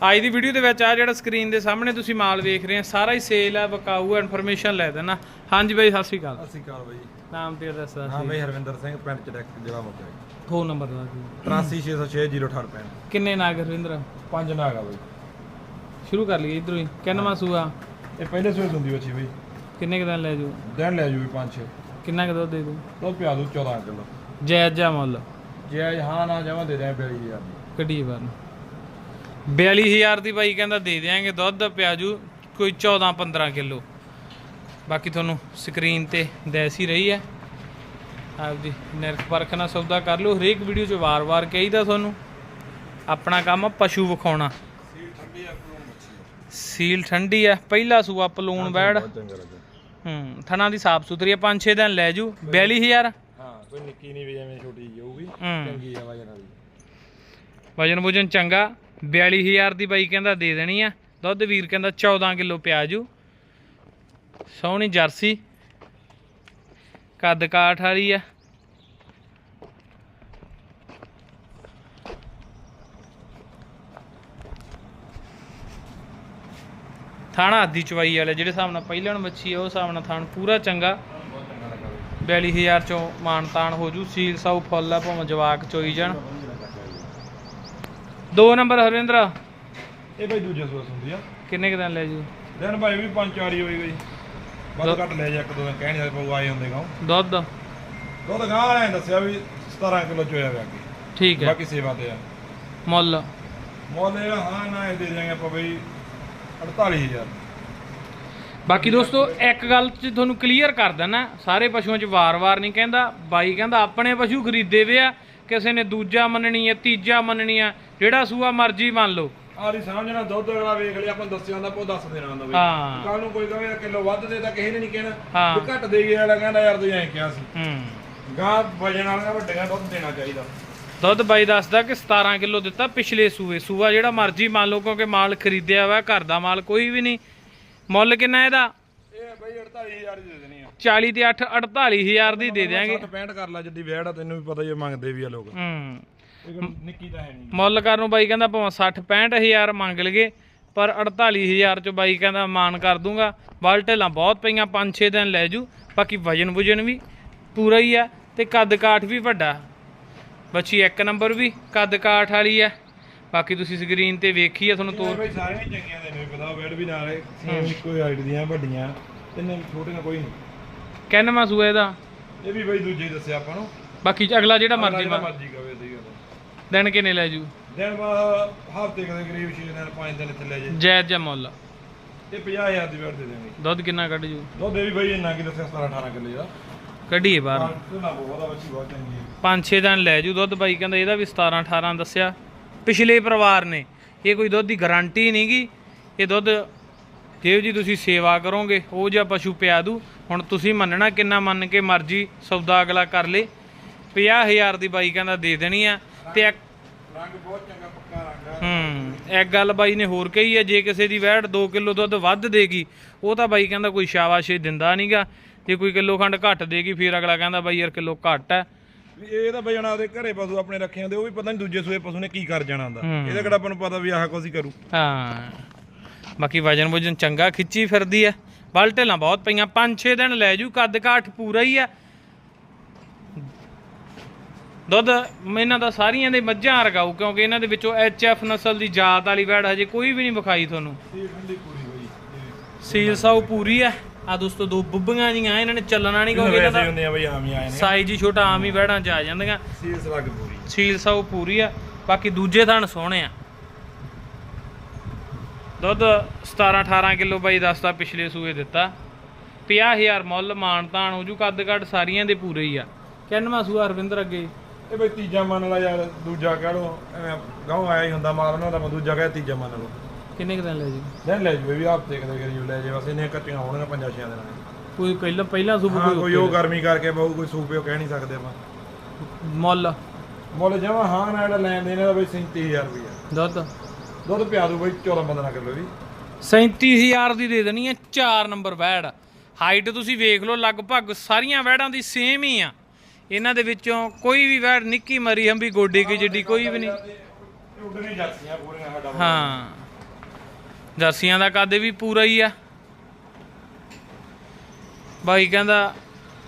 ਅੱਜ ਦੀ ਵੀਡੀਓ ਦੇ ਵਿੱਚ ਆ ਜਿਹੜਾ ਸਕਰੀਨ ਦੇ ਸਾਹਮਣੇ ਤੁਸੀਂ ਮਾਲ ਵੇਖ ਰਹੇ ਹੋ ਸਾਰਾ ਹੀ ਸੇਲ ਹੈ ਵਕਾਊ ਇਨਫੋਰਮੇਸ਼ਨ ਲੈ ਦੇਣਾ। ਹਾਂਜੀ ਬਾਈ ਸਤਿ ਸ਼੍ਰੀ ਅਕਾਲ। ਸਤਿ ਸ਼੍ਰੀ ਅਕਾਲ ਬਾਈ। ਨਾਮ ਤੇ ਦੱਸ ਹਾਂ ਬਾਈ ਹਰਵਿੰਦਰ ਸਿੰਘ ਪਿੰਡ ਚੜਕ ਜ਼ਿਲ੍ਹਾ ਮੋਗਾ ਫੋਨ ਨੰਬਰ ਦੱਸ ਦਿਓ 83606068 ਕਿੰਨੇ ਨਾਗ ਰਵਿੰਦਰ ਪੰਜ ਨਾਗਾ ਬਾਈ। ਸ਼ੁਰੂ ਕਰ ਲਈਏ ਇਧਰੋਂ ਹੀ। ਕਿੰਨਵਾਂ ਸੂਆ? ਇਹ ਪਹਿਲੇ ਸੂਏ ਹੁੰਦੀ ਬੱਚੀ ਬਾਈ। ਕਿੰਨੇ ਕੁ ਦਿਨ ਲੈ ਜੂ ਦਿਨ ਲੈ ਜੂ ਵੀ ਪੰਜ ਛੇ। ਕਿੰਨਾ ਕੁ ਦੁੱਧ ਦੇ ਦੂ ਦੁੱਧ ਪਿਆ ਦੂ 14 ਕਿਲੋ। ਜਾਇਜ਼ ਜਾ ਮੁੱਲ। ਜੇ ਅੱਜ ਹਾਂ ਨਾ ਜਾਵਾਂ ਦੇ ਦਿਆਂ 42000 ਕੱਢੀਏ ਬਾਹਰ 42000 ਦੀ ਬਾਈ ਕਹਿੰਦਾ ਦੇ ਦਿਆਂਗੇ ਦੁੱਧ ਪਿਆਜੂ ਕੋਈ 14 15 ਕਿਲੋ। ਬਾਕੀ ਤੁਹਾਨੂੰ ਸਕਰੀਨ ਤੇ ਦੈਸ ਹੀ ਰਹੀ ਹੈ। ਆਪਦੀ ਨਿਰਖ ਪਰਖ ਨਾਲ ਸੌਦਾ ਕਰ ਲਓ। ਹਰੇਕ ਵੀਡੀਓ 'ਚ ਵਾਰ-ਵਾਰ ਕਹੀਦਾ ਤੁਹਾਨੂੰ ਆਪਣਾ ਕੰਮ ਪਸ਼ੂ ਵਿਖਾਉਣਾ। ਸੀਲ ਠੰਡੀ ਆ ਪਹਿਲਾ ਸੂਆ ਪਲੂਣ ਬੈੜ ਹੂੰ ਥਣਾ ਦੀ ਸਾਫ਼ ਸੁਥਰੀ ਆ 5-6 ਦਿਨ ਲੈ ਜੂ। 42000 ਹਾਂ ਕੋਈ ਨਿੱਕੀ ਨਹੀਂ ਵੀ ਐਵੇਂ ਛੋਟੀ ਹੂੰ। ਚੰਗੀ ਆ ਵਜਨ ਵਾਲੀ। ਵਜਨ ਵੁਜਨ ਚੰਗਾ 42000 ਦੀ ਬਾਈ ਕਹਿੰਦਾ ਦੇ ਦੇਣੀ ਆ। ਦੁੱਧ ਵੀਰ ਕਹਿੰਦਾ 14 ਕਿਲੋ ਪਿਆਜੂ ਸੋਹਣੀ ਜਰਸੀ, ਕੱਦ ਕਾਠ ਵਾਲੀ ਆ। ਥਾਣਾ ਆਦੀ ਚਵਾਈ ਵਾਲੇ, ਜਿਹੜੇ ਹਿਸਾਬ ਨਾਲ ਪਹਿਲਾਂ ਮੱਛੀ ਆ, ਉਹ ਹਿਸਾਬ ਨਾਲ ਥਾਣ ਪੂਰਾ ਚੰਗਾ। ਬਹੁਤ ਚੰਗਾ ਲੱਗਾ ਬਾਈ 42000 ਚੋਂ ਮਾਨਤਾਨ ਹੋ ਜੂ, ਸੀਲ ਸਾਊ ਫੁੱਲ ਆ, ਭਾਵੇਂ ਜਵਾਕ ਚੋਈ ਜਾਣ। ਦੋ ਨੰਬਰ ਹਰਵਿੰਦਰ। ਇਹ ਬਾਈ ਦੂਜੇ ਸੂਏ ਹੁੰਦੀ ਆ। ਕਿੰਨੇ ਕੁ ਦਿਨ ਲੈ ਜੂ? ਦਿਨ ਭਾਈ ਵੀ ਪੰਜ ਚਾਰ ਹੀ ਹੋਈ ਗਈ। ਵੱਧ ਘੱਟ ਲੈ ਜਾ ਇੱਕ ਦੋ ਦਿਨ ਕਹਿ ਨਹੀਂ ਸਕਦੇ ਪਊ ਆਏ ਹੁੰਦੇ ਗਾਉਂ। ਦੁੱਧ? ਦੁੱਧ ਗਾਂ ਵਾਲਿਆਂ ਨੇ ਦੱਸਿਆ ਵੀ 17 ਕਿਲੋ ਚੋਇਆ ਪਿਆ ਅੱਗੇ। ਠੀਕ ਹੈ। ਬਾਕੀ ਸੇਵਾ ਤੇ ਆ। ਮੁੱਲ? ਮੁੱਲ ਜਿਹੜਾ ਹਾਂ ਨਾ ਇਹ ਦੇ ਦਿਆਂਗੇ ਆਪਾਂ ਬਈ 48000 ਬਾਕੀ ਦੋਸਤੋ ਇੱਕ ਗੱਲ ਚ ਤੁਹਾਨੂੰ ਕਲੀਅਰ ਕਰ ਦਿੰਨਾ ਸਾਰੇ ਪਸ਼ੂਆਂ ਚ ਵਾਰ-ਵਾਰ ਨਹੀਂ ਕਹਿੰਦਾ। ਬਾਈ ਕਹਿੰਦਾ ਆਪਣੇ ਪਸ਼ੂ ਖਰੀਦੇ ਵੇ ਆ ਕਿਸੇ ਨੇ ਦੂਜਾ ਮੰਨਣੀ ਹੈ ਤੀਜਾ ਮੰਨਣੀ ਆ। ਜਿਹੜਾ ਸੂਆ ਮਰਜ਼ੀ ਮੰਨ ਲਓ। ਆਰੀ ਸਮਝਣਾ ਦੁੱਧ ਅਗਲਾ ਵੇਖ ਲਿਆ ਆਪਾਂ ਦੱਸਿਆ ਹੁੰਦਾ ਉਹ ਦੱਸ ਦੇਣਾ ਹੁੰਦਾ ਬਈ। ਹਾਂ। ਕੱਲ ਨੂੰ ਕੋਈ ਕਹੇ ਕਿਲੋ ਵੱਧ ਦੇ ਤਾਂ ਕਿਸੇ ਨੇ ਨਹੀਂ ਕਹਿਣਾ। ਹਾਂ। ਵੀ ਘੱਟ ਦੇ ਗਿਆ ਵਾਲਾ ਕਹਿੰਦਾ ਯਾਰ ਤੂੰ ਐਂ ਕਿਹਾ ਸੀ। ਹੂੰ। ਗਾਂ ਵਜਣ ਵਾਲੀਆਂ ਵੱਡੀਆਂ ਦੁੱਧ ਦੇਣਾ ਚਾਹੀਦਾ। ਦੁੱਧ ਬਾਈ ਦੱਸਦਾ ਕਿ 17 ਕਿਲੋ ਦਿੱਤਾ ਪਿਛਲੇ ਸੂਏ। ਸੂਆ ਜਿਹੜਾ ਮਰਜ਼ੀ ਮੰਨ ਲਓ ਕਿਉਂਕਿ ਮਾਲ ਖਰੀਦਿਆ ਵਾ ਘਰ ਦਾ ਮਾਲ ਕੋਈ ਵੀ ਨਹੀਂ। ਮੁੱਲ ਕਿੰਨਾ ਇਹਦਾ? ਇਹ ਬਈ 48000 ਦੀ ਦੇ ਦੇਣੀ ਆ। 40 ਤੇ 8 48000 ਦੀ ਦੇ ਦਿਆਂਗੇ। 60 65 ਕਰ ਲੈ ਜਿੱਦੀ ਆ ਤੈਨੂੰ ਵੀ ਪਤਾ ਹੀ ਆ, ਮੰਗਦੇ ਵੀ ਆ ਲੋਕ। ਹੂੰ। ਨਿੱਕੀ ਤਾਂ ਹੈ ਨਹੀਂ। ਮੁੱਲ ਕਰਨ ਨੂੰ ਬਾਈ ਕਹਿੰਦਾ ਭਾਵੇਂ 60 65000 ਮੰਗ ਲਗੇ ਪਰ 48000 ਚ ਬਾਈ ਕਹਿੰਦਾ ਮਾਨ ਕਰ ਦੂੰਗਾ। ਬਾਲਟੇਲਾਂ ਬਹੁਤ ਪਈਆਂ 5-6 ਦਿਨ ਲੈ ਜੂ ਬਾਕੀ ਵਜਨ ਵੁਜਨ ਵੀ ਪੂਰਾ ਹੀ ਆ ਤੇ ਕੱਦ ਕਾਠ ਵੀ ਵੱਡਾ। ਬੱਚੀ ਇੱਕ ਨੰਬਰ ਵੀ ਕੱਦ ਕਾਠ ਵਾਲੀ ਆ। ਬਾਕੀ ਤੁਸੀਂ ਸਕਰੀਨ ਤੇ ਵੇਖੀ ਆ ਤੁਹਾਨੂੰ ਤੋਰ ਸਾਰੀਆਂ ਚੰਗੀਆਂ ਤੈਨੂੰ ਵੀ ਪਤਾ ਵਿਹੜ ਵੀ ਨਾਲ ਸੇਮ ਇੱਕੋ ਹਾਈਟ ਦੀਆਂ ਵੱਡੀਆਂ ਤਿੰਨੇ ਛੋਟੀਆਂ ਕੋਈ ਨਹੀਂ। ਕਿੰਨਵਾਂ ਸੂਆ ਇਹਦਾ? ਇਹ ਵੀ ਬਈ ਦੂਜੇ ਦੱਸਿਆ ਆਪਾਂ ਨੂੰ। ਬਾਕੀ ਅਗਲਾ ਜਿਹੜਾ ਮਰਜ਼ੀ ਮਰਜ਼ੀ ਕਵੇ ਗੱਲ ਦਿਨ ਕਿੰਨੇ ਲੈ ਜੂ? ਦਿਨ ਹਫ਼ਤੇ ਕਦੇ ਕਰੀਬ 6 ਦਿਨ 5 ਦਿਨ ਇੱਥੇ ਲੈ ਜੇ। ਜਾਇਜ਼ ਜਾਂ ਮੁੱਲ? ਇਹ 50000 ਦੀ ਵੇੜ ਦੇ ਦੇਣਗੇ ਦੁੱਧ ਕਿੰਨਾ ਕੱਢ ਜੂ? ਦੁੱਧ ਇਹ ਵੀ ਬਈ ਇੰਨਾ ਕੀ ਦੱਸਿਆ 17 18 ਕਿੱਲੇ ਦਾ ਕੱਢੀਏ ਬਾਹਰ। ਪੰਜ ਛੇ ਦਿਨ ਲੈ ਜੂ ਦੁੱਧ ਬਾਈ ਕਹਿੰਦਾ ਇਹਦਾ ਵੀ 17 18 ਦੱਸਿਆ। ਪਿਛਲੇ ਪਰਿਵਾਰ ਨੇ ਇਹ ਕੋਈ ਦੁੱਧ ਦੀ ਗਾਰੰਟੀ ਨਹੀਂਗੀ ਇਹ ਦੁੱਧ ਜਿਹੋ ਜੀ ਤੁਸੀਂ ਸੇਵਾ ਕਰੋਗੇ ਉਹ ਜਿਹਾ ਪਸ਼ੂ ਪਿਆ ਦੂ। ਹੁਣ ਤੁਸੀਂ ਮੰਨਣਾ ਕਿੰਨਾ ਮੰਨ ਕੇ ਮਰਜ਼ੀ ਸੌਦਾ ਅਗਲਾ ਕਰ ਲੇ। 50000 ਦੀ ਬਾਈ ਕਹਿੰਦਾ ਦੇ ਦੇਣੀ ਆ। ਤੇ ਇੱਕ ਰੰਗ ਬਹੁਤ ਚੰਗਾ ਪੱਕਾ ਰੰਗ ਆ। ਹੂੰ ਇੱਕ ਗੱਲ ਬਾਈ ਨੇ ਹੋਰ ਕਹੀ ਹੈ ਜੇ ਕਿਸੇ ਦੀ ਵੈੜ 2 ਕਿਲੋ ਦੁੱਧ ਵੱਧ ਦੇਗੀ ਉਹ ਤਾਂ ਬਾਈ ਕਹਿੰਦਾ ਕੋਈ ਸ਼ਾਬਾਸ਼ੇ ਦਿੰਦਾ ਨਹੀਂਗਾ ਜੇ ਕੋਈ ਕਿਲੋ ਖੰਡ ਘੱਟ ਦੇਗੀ ਫਿਰ ਅਗਲਾ ਕਹਿੰਦਾ ਬਾਈ ਯਾਰ ਕਿਲੋ ਘੱਟ ਹੈ ਵੀ ਇਹ ਤਾਂ ਬਈ ਆਪਦੇ ਘਰੇ ਪਸ਼ੂ ਆਪਣੇ ਰੱਖੇ ਹੁੰਦੇ ਉਹ ਵੀ ਪਤਾ ਨਹੀਂ ਦੂਜੇ ਸੂਏ ਪਸ਼ੂ ਨੇ ਕੀ ਕਰ ਜਾਣਾ ਹੁੰਦਾ। ਹੂੰ। ਇਹਦਾ ਕਿਹੜਾ ਆਪਾਂ ਨੂੰ ਪਤਾ ਵੀ ਆਹ ਕੁਛ ਹੀ ਕਰੂ। ਹਾਂ। ਬਾਕੀ ਵਜਨ ਵਜਨ ਚੰਗਾ ਖਿੱਚੀ ਫਿਰਦੀ ਐ ਬਲ ਢੇਲਾਂ ਬਹੁਤ ਪਈਆਂ 5-6 ਦਿਨ ਲੈ ਜੂ ਕੱਦ ਕਾਠ ਪੂਰਾ ਹੀ ਐ ਦੁੱਧ ਇਹਨਾਂ ਦਾ ਸਾਰੀਆਂ ਦੇ ਮੱਝਾਂ ਰਗਾਉ ਕਿਉਂਕਿ ਇਹਨਾਂ ਦੇ ਵਿੱਚੋਂ ਐਫ ਨਸਲ ਦੀ ਜਾਤ ਵਾਲੀ ਵੈੜ ਹਜੇ ਕੋਈ ਵੀ ਨਹੀਂ ਵਿਖਾਈ ਤੁਹਾਨੂੰ। ਸੀਲ ਸਾਊ ਪੂਰੀ ਐ। ਆ ਦੋਸਤੋ ਦੋ ਬੁੱਬੀਆਂ ਜੀਆਂ ਇਹਨਾਂ ਨੇ ਚੱਲਣਾ ਨਹੀਂ ਕਿਉਂਕਿ ਇਹਨਾਂ ਦਾ ਹੀ ਸਾਈਜ਼ ਹੀ ਛੋਟਾ ਆਮ ਹੀ ਵੈੜਾਂ ਚ ਆ ਜਾਂਦੀਆਂ। ਪੂਰੀ। ਸੀਲ ਸਾਊ ਪੂਰੀ ਆ ਬਾਕੀ ਦੂਜੇ ਥਣ ਸੋਹਣੇ ਆ। ਦੁੱਧ 17 18 ਕਿਲੋ ਬਾਈ ਦੱਸਦਾ ਪਿਛਲੇ ਸੂਏ ਦਿੱਤਾ। 50000 ਮੁੱਲ ਮਾਨਤਾਨ ਹੋ ਜੂ ਕੱਦ ਕੱਦ ਸਾਰੀਆਂ ਦੇ ਪੂਰੇ ਹੀ ਆ। ਕਿੰਨਵਾਂ ਸੂਆ ਹਰਵਿੰਦਰ ਅੱਗੇ? ਇਹ ਬਈ ਤੀਜਾ ਮੰਨ ਲਾ ਯਾਰ ਦੂਜਾ ਕਹਿ ਲੋ ਐਵੇਂ ਗਾਉਂ ਆਇਆ ਹੀ ਹੁੰਦਾ ਮਾਲ ਉਹਨਾਂ ਦਾ ਮੈਂ ਦੂਜਾ ਕਹਿ ਤੀਜਾ ਮੰਨ ਲਓ। ਕਿੰਨੇ ਕੁ ਦਿਨ ਲੈ ਜੀ? ਲੈ ਲੈ ਜੂ ਇਹ ਵੀ ਆਪ ਦੇਖਦੇ ਕਰੀ ਲੈ ਜੇ ਬਸ ਇਹਨੇ ਕੱਟੀਆਂ ਹੋਣਗੀਆਂ ਪੰਜਾਂ ਛਿਆਂ ਦਿਨਾਂ ਦੀਆਂ। ਕੋਈ ਪਹਿਲਾਂ ਪਹਿਲਾਂ ਸੂਬ ਹਾਂ ਕੋਈ ਉਹ ਗਰਮੀ ਕਰਕੇ ਬਹੁ ਕੋਈ ਸੂਪਿਓ ਕਹਿ ਨਹੀਂ ਸਕਦੇ ਆਪਾਂ। ਮੁੱਲ? ਮੁੱਲ ਜਮਾ ਹਾਂ ਨਾ ਜਿਹੜਾ ਲੈਣ ਦੇਣ ਦਾ ਬਈ 37000 ਰੁਪਏ ਦੁੱਧ? ਦੁੱਧ ਪਿਆ ਦੂ ਬਈ 14 15 ਕਿਲੋ ਵੀ 37000 ਦੀ ਦੇ ਦੇਣੀ ਹੈ 4 ਨੰਬਰ ਵੈੜ। ਹਾਈਟ ਤੁਸੀਂ ਵੇਖ ਲਓ ਲਗਭਗ ਸਾਰੀਆਂ ਵੈੜਾਂ ਦੀ ਸੇਮ ਹੀ ਆ। ਇਹਨਾਂ ਦੇ ਵਿੱਚੋਂ ਕੋਈ ਵੀ ਵੈੜ ਨਿੱਕੀ ਮਰੀ ਹੰਬੀ ਗੋਡੇ ਕੀ ਜਿੱਡੀ ਕੋਈ ਵੀ ਨਹੀਂ। ਉੱਡਣੀ ਜਾਂਦੀਆਂ ਪੂਰੀਆਂ ਸਾਡਾ ਹਾਂ। ਜਰਸੀਆਂ ਦਾ ਕੱਦ ਵੀ ਪੂਰਾ ਹੀ ਆ। ਬਾਈ ਕਹਿੰਦਾ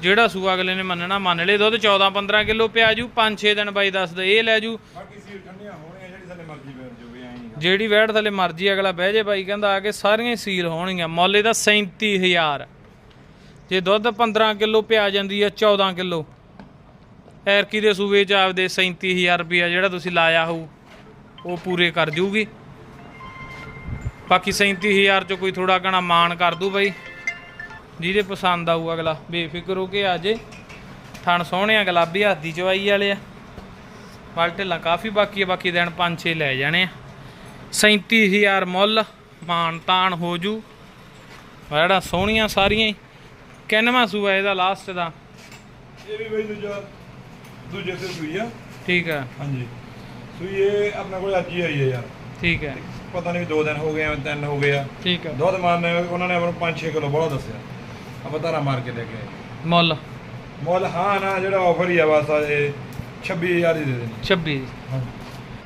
ਜਿਹੜਾ ਸੂਆ ਅਗਲੇ ਨੇ ਮੰਨਣਾ ਮੰਨ ਲੈ ਦੁੱਧ 14 15 ਕਿਲੋ ਪਿਆ ਜੂ 5-6 ਦਿਨ ਬਾਈ ਦੱਸਦਾ ਇਹ ਲੈ ਜੂ। ਸੀ ਜਿਹੜੀ ਵੈੜ ਥੱਲੇ ਮਰਜ਼ੀ ਅਗਲਾ ਬਹਿ ਜੇ ਬਾਈ ਕਹਿੰਦਾ ਆ ਕੇ ਸਾਰੀਆਂ ਹੀ ਸੀਲ ਹੋਣਗੀਆਂ ਮੁੱਲ ਇਹਦਾ 37000 ਜੇ ਦੁੱਧ 15 ਕਿਲੋ ਪਿਆ ਜਾਂਦੀ ਆ 14 ਕਿਲੋ ਐਰਕੀ ਦੇ ਸੂਬੇ ਚ ਆਪਦੇ 37000 ਰੁਪਇਆ ਜਿਹੜਾ ਤੁਸੀਂ ਲਾਇਆ ਹੋਊ, ਉਹ ਪੂਰੇ ਕਰ ਜੂਗੀ। ਬਾਕੀ 37000 ਚ ਕੋਈ ਥੋੜਾ ਘਣਾ ਮਾਣ ਕਰ ਦੂ ਬਾਈ। ਜਿਹਦੇ ਪਸੰਦ ਆਊ ਅਗਲਾ, ਬੇਫਿਕਰ ਹੋ ਕੇ ਆਜੇ ਜੇ। ਥਣ ਸੋਹਣੇ ਆ ਗੁਲਾਬੀ ਹੱਥ ਚਵਾਈ ਵਾਲੇ ਆ। ਵਾਲ ਢਿੱਲਾਂ ਕਾਫੀ ਬਾਕੀ ਆ, ਬਾਕੀ ਦਿਨ 5-6 ਲੈ ਜਾਣੇ ਆ। 37000 ਮੁੱਲ ਮਾਨ ਤਾਨ ਹੋ ਜੂ। ਜਿਹੜਾ ਸੋਹਣੀਆਂ ਸਾਰੀਆਂ ਹੀ। ਕਿੰਨਵਾਂ ਸੂਆ ਇਹਦਾ ਲਾਸਟ ਦਾ? ਇਹ ਵੀ ਬਈ ਦੂਜਾ। ਦੂਜੇ ਤੇ ਸੂਈ ਆ। ਠੀਕ ਹੈ ਹਾਂਜੀ। ਸੂਈ ਇਹ ਆਪਣੇ ਕੋਲ ਅੱਜ ਹੀ ਆਈ ਹੈ ਯਾਰ। ਠੀਕ ਹੈ ਪਤਾ ਨਹੀਂ ਦੋ ਦਿਨ ਹੋ ਗਏ ਆ ਤਿੰਨ ਹੋ ਗਏ ਆ। ਠੀਕ ਹੈ ਦੁੱਧ ਮਾਰਨ ਉਹਨਾਂ ਨੇ ਆਪਾਂ ਨੂੰ 5-6 ਕਿਲੋ ਬੜਾ ਦੱਸਿਆ। ਆਪਾਂ ਧਾਰਾ ਮਾਰ ਕੇ ਲੈ ਕੇ ਆਏ। ਮੁੱਲ। ਮੁੱਲ ਹਾਂ ਨਾ ਜਿਹੜਾ ਆਫਰ ਹੀ ਆ ਬਸ ਆ ਇਹ 26000 ਹੀ ਦੇ ਦੇਣੀ। 26 ਹਾਂਜੀ।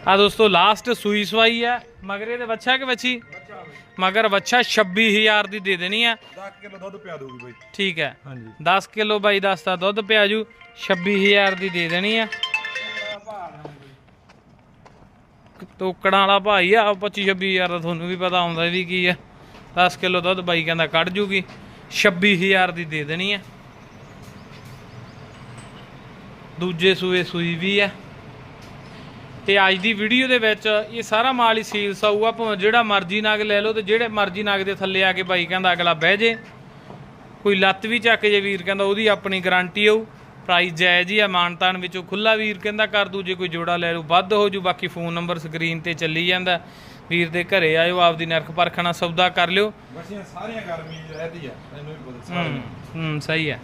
ਆ ਦੋਸਤੋ ਲਾਸਟ ਸੂਈ ਸਵਾਈ ਹੈ ਮਗਰ ਇਹਦੇ ਬੱਚਾ ਕਿ ਬੱਚੀ ਮਗਰ ਬੱਚਾ 26000 ਦੀ ਦੇ ਦੇਣੀ ਆ। 10 ਕਿਲੋ ਦੁੱਧ ਪਿਆ ਦੂਗੀ ਬਈ। ਠੀਕ ਹੈ। ਹਾਂਜੀ। 10 ਕਿਲੋ ਬਾਈ ਦੱਸਦਾ ਦੁੱਧ ਪਿਆ ਜੂ 26000 ਦੀ ਦੇ ਦੇਣੀ ਆ। ਤੋਕੜਾਂ ਵਾਲਾ ਭਾਈ ਆ 25 26000 ਦਾ ਤੁਹਾਨੂੰ ਵੀ ਪਤਾ ਆਉਂਦਾ ਵੀ ਕੀ ਆ। 10 ਕਿਲੋ ਦੁੱਧ ਬਾਈ ਕਹਿੰਦਾ ਕੱਢ ਜੂਗੀ 26000 ਦੀ ਦੇ ਦੇਣੀ ਆ। ਦੂਜੇ ਸੂਏ ਸੂਈ ਵੀ ਆ। ਤੇ ਅੱਜ ਦੀ ਵੀਡੀਓ ਦੇ ਵਿੱਚ ਇਹ ਸਾਰਾ ਮਾਲ ਹੀ ਸੇਲਸ ਆਊਗਾ ਭਾਵੇਂ ਜਿਹੜਾ ਮਰਜ਼ੀ ਨਗ ਲੈ ਲਓ ਤੇ ਜਿਹੜੇ ਮਰਜ਼ੀ ਨਗ ਦੇ ਥੱਲੇ ਆ ਕੇ ਬਾਈ ਕਹਿੰਦਾ ਅਗਲਾ ਬਹਿ ਜੇ। ਕੋਈ ਲੱਤ ਵੀ ਚੱਕ ਜੇ ਵੀਰ ਕਹਿੰਦਾ ਉਹਦੀ ਆਪਣੀ ਗਾਰੰਟੀ ਹੋਊ ਪ੍ਰਾਈਸ ਜਾਇਜ਼ ਹੀ ਆ ਮਾਨਤਾਨ ਵਿੱਚੋਂ ਖੁੱਲਾ ਵੀਰ ਕਹਿੰਦਾ ਕਰ ਦੂ ਜੇ ਕੋਈ ਜੋੜਾ ਲੈ ਲੂ ਵੱਧ ਹੋ ਜੂ ਬਾਕੀ ਫੋਨ ਨੰਬਰ ਸਕਰੀਨ ਤੇ ਚੱਲੀ ਜਾਂਦਾ। ਵੀਰ ਦੇ ਘਰੇ ਆਇਓ ਆਪਦੀ ਨਰਖ ਪਰਖਣਾ ਸੌਦਾ ਕਰ ਲਿਓ। ਬਸ ਸਾਰੀਆਂ ਗਰਮੀ ਰਹਿਦੀ ਆ ਤੈਨੂੰ ਵੀ ਪਤਾ ਹੂੰ ਹੂੰ ਸਹੀ ਹੈ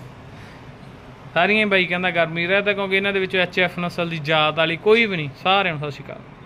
ਸਾਰੀਆਂ ਹੀ ਬਾਈਕਾਂ ਦਾ ਗਰਮੀ ਰਹਿਦਾ ਕਿਉਂਕਿ ਇਹਨਾਂ ਦੇ ਵਿੱਚ ਐਚ ਐਫ ਨਸਲ ਦੀ ਜਾਤ ਵਾਲੀ ਕੋਈ ਵੀ ਨਹੀਂ, ਸਾਰਿਆਂ ਨੂੰ ਸਤਿ ਸ਼੍ਰੀ ਅਕਾਲ।